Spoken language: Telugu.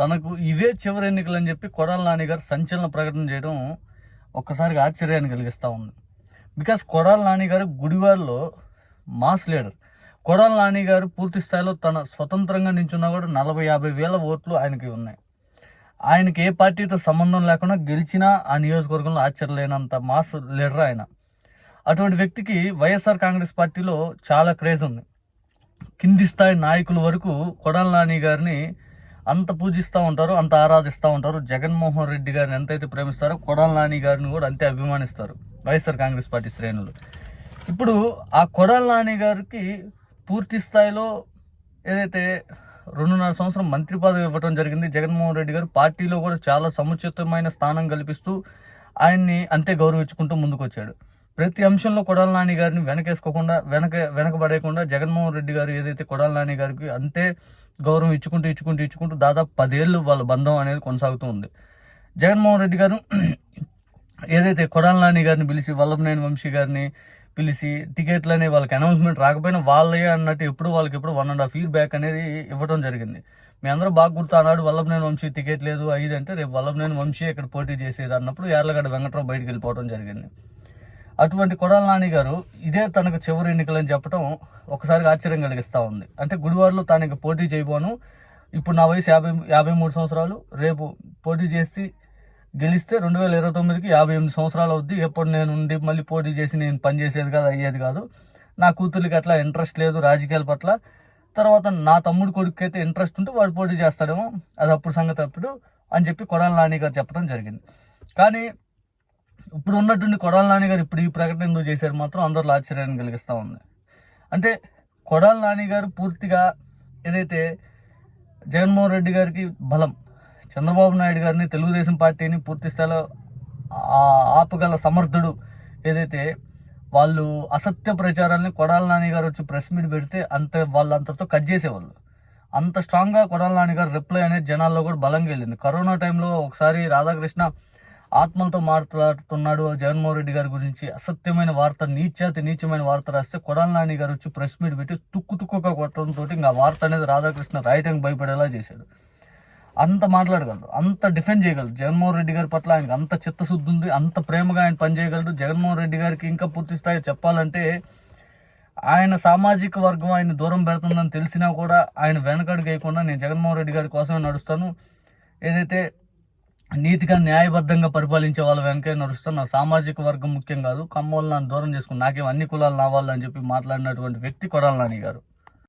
తనకు ఇవే చివరి ఎన్నికలు అని చెప్పి కొడాల నాని గారు సంచలన ప్రకటన చేయడం ఒక్కసారిగా ఆశ్చర్యాన్ని కలిగిస్తూ ఉంది. బికాస్ కొడాల నాని గారు గుడివాడలో మాస్ లీడర్. కొడాల నాని గారు పూర్తి స్థాయిలో తన స్వతంత్రంగా నించున్నా కూడా నలభై యాభై వేల ఓట్లు ఆయనకి ఉన్నాయి. ఆయనకి ఏ పార్టీతో సంబంధం లేకుండా గెలిచినా ఆ నియోజకవర్గంలో ఆశ్చర్యలేనంత మాస్ లీడర్ ఆయన. అటువంటి వ్యక్తికి వైఎస్ఆర్ కాంగ్రెస్ పార్టీలో చాలా క్రేజ్ ఉంది. కింది స్థాయి నాయకుల వరకు కొడాల నాని గారిని అంత పూజిస్తూ ఉంటారు అంత ఆరాధిస్తూ ఉంటారు. జగన్మోహన్ రెడ్డి గారిని ఎంతైతే ప్రేమిస్తారో కొడాల నాని గారిని కూడా అంతే అభిమానిస్తారు వైఎస్ఆర్ కాంగ్రెస్ పార్టీ శ్రేణులు. ఇప్పుడు ఆ కొడాల నాని గారికి పూర్తి స్థాయిలో ఏదైతే రెండున్నర సంవత్సరం మంత్రి పదవి ఇవ్వడం జరిగింది జగన్మోహన్ రెడ్డి గారు పార్టీలో కూడా చాలా సముచితమైన స్థానం కల్పిస్తూ ఆయన్ని అంతే గౌరవించుకుంటూ ముందుకొచ్చాడు. ప్రతి అంశంలో కొడాల నాని గారిని వెనకేసుకోకుండా వెనక వెనకబడేయకుండా జగన్మోహన్ రెడ్డి గారు ఏదైతే కొడాల నాని గారికి అంతే గౌరవం ఇచ్చుకుంటూ ఇచ్చుకుంటూ ఇచ్చుకుంటూ దాదాపు పదేళ్ళు వాళ్ళ బంధం అనేది కొనసాగుతూ ఉంది. జగన్మోహన్ రెడ్డి గారు ఏదైతే కొడాల నాని గారిని పిలిచి వల్లభనేని వంశీ గారిని పిలిచి టికెట్లు అనే వాళ్ళకి అనౌన్స్మెంట్ రాకపోయినా వాళ్ళే అన్నట్టు ఎప్పుడు వాళ్ళకి ఎప్పుడు one and half year back అనేది ఇవ్వడం జరిగింది. మీ అందరూ బాగా గుర్తు అన్నాడు వల్లభనేని వంశీ టికెట్ లేదు ఐదు అంటే రేపు వల్లభనేని వంశీ ఇక్కడ పోటీ చేసేది అన్నప్పుడు యార్లగడ్డ వెంకట్రావు బయటికి వెళ్ళిపోవడం జరిగింది. అటువంటి కొడాల నాని గారు ఇదే తనకు చివరి ఎన్నికలని చెప్పడం ఒకసారి ఆశ్చర్యం కలిగిస్తూ ఉంది. అంటే గుడివాడలో తాను పోటీ చేయబోను. ఇప్పుడు నా వయసు యాభై యాభై మూడు సంవత్సరాలు. రేపు పోటీ చేసి గెలిస్తే రెండు వేల ఇరవై తొమ్మిదికి యాభై ఎనిమిది సంవత్సరాలు అవుద్ది. ఎప్పుడు నేను ఉండి మళ్ళీ పోటీ చేసి నేను పని చేసేది కాదు అయ్యేది కాదు. నా కూతురికి అట్లా ఇంట్రెస్ట్ లేదు రాజకీయాల పట్ల. తర్వాత నా తమ్ముడు కొడుకు అయితే ఇంట్రెస్ట్ ఉంటే వాడు పోటీ చేస్తాడేమో. అది అప్పుడు సంగతి అప్పుడు అని చెప్పి కొడాల నాని గారు చెప్పడం జరిగింది. కానీ ఇప్పుడు ఉన్నటువంటి కొడాల నాని గారు ఇప్పుడు ఈ ప్రకటన ఎందుకు చేశారు మాత్రం అందరిలో ఆశ్చర్యాన్ని కలిగిస్తూ ఉంది. అంటే కొడాల నాని గారు పూర్తిగా ఏదైతే జగన్మోహన్ రెడ్డి గారికి బలం చంద్రబాబు నాయుడు గారిని తెలుగుదేశం పార్టీని పూర్తి స్థాయిలో ఆపగల సమర్థుడు ఏదైతే వాళ్ళు అసత్య ప్రచారాన్ని కొడాల నాని గారు వచ్చి ప్రెస్ మీట్ పెడితే అంత వాళ్ళు అంతతో కట్ చేసేవాళ్ళు. అంత స్ట్రాంగ్గా కొడాల నాని గారు రిప్లై అనేది జనాల్లో కూడా బలంగా వెళ్ళింది. కరోనా టైంలో ఒకసారి రాధాకృష్ణ ఆత్మలతో మాట్లాడుతున్నాడు జగన్మోహన్ రెడ్డి గారి గురించి. అసత్యమైన వార్త నీచాతి నీచమైన వార్త రాస్తే కొడాల నాని గారు వచ్చి ప్రెస్ మీట్ పెట్టి తుక్కు తుక్కుగా కొట్టడంతో ఇంకా వార్త అనేది రాధాకృష్ణ రాయటానికి భయపడేలా చేశాడు. అంత మాట్లాడగలడు అంత డిఫెండ్ చేయగలడు. జగన్మోహన్ రెడ్డి గారి పట్ల ఆయనకు అంత చిత్తశుద్ధి ఉంది అంత ప్రేమగా ఆయన పనిచేయగలడు. జగన్మోహన్ రెడ్డి గారికి ఇంకా పూర్తి స్థాయి చెప్పాలంటే ఆయన సామాజిక వర్గం ఆయన దూరం పెడుతుందని తెలిసినా కూడా ఆయన వెనకడుగు వేయకుండా నేను జగన్మోహన్ రెడ్డి గారి కోసమే నడుస్తాను. ఏదైతే నీతిగా న్యాయబద్ధంగా పరిపాలించే వాళ్ళ వెనకే నడుస్తూ నా సామాజిక వర్గం ముఖ్యం కాదు. కమ్మోళ్ళు నన్ను దూరం చేసుకుని నాకేం అన్ని కులాలు నావాళ్ళు అని చెప్పి మాట్లాడినటువంటి వ్యక్తి కొడాల నాని గారు.